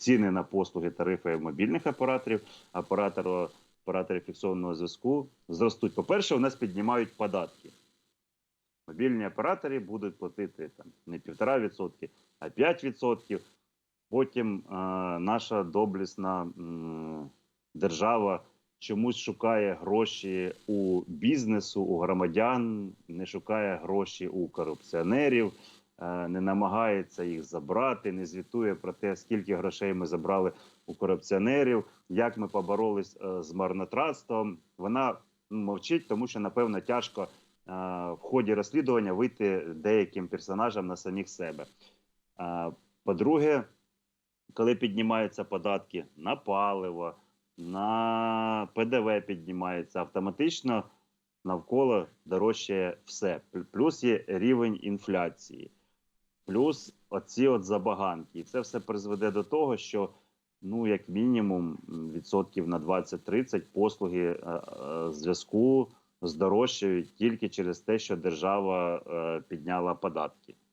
ціни на послуги тарифи мобільних операторів, операторів, операторів фіксованого зв'язку зростуть. По-перше, у нас піднімають податки. Мобільні оператори будуть платити там не 1,5%, а 5%. Потім е, наша доблісна м, держава чомусь шукає гроші у бізнесу, у громадян, не шукає гроші у корупціонерів, не намагається їх забрати, не звітує про те, скільки грошей ми забрали у корупціонерів, як ми поборолись е, з марнотратством. Вона мовчить, тому що напевно тяжко е, в ході розслідування вийти деяким персонажам на самих себе. Е, По-друге, коли піднімаються податки на паливо, на ПДВ піднімається автоматично навколо дорожчає все. Плюс є рівень інфляції, плюс оці от забаганки. І це все призведе до того, що ну, як мінімум, відсотків на 20-30 послуги е, е, зв'язку здорожчають тільки через те, що держава е, підняла податки.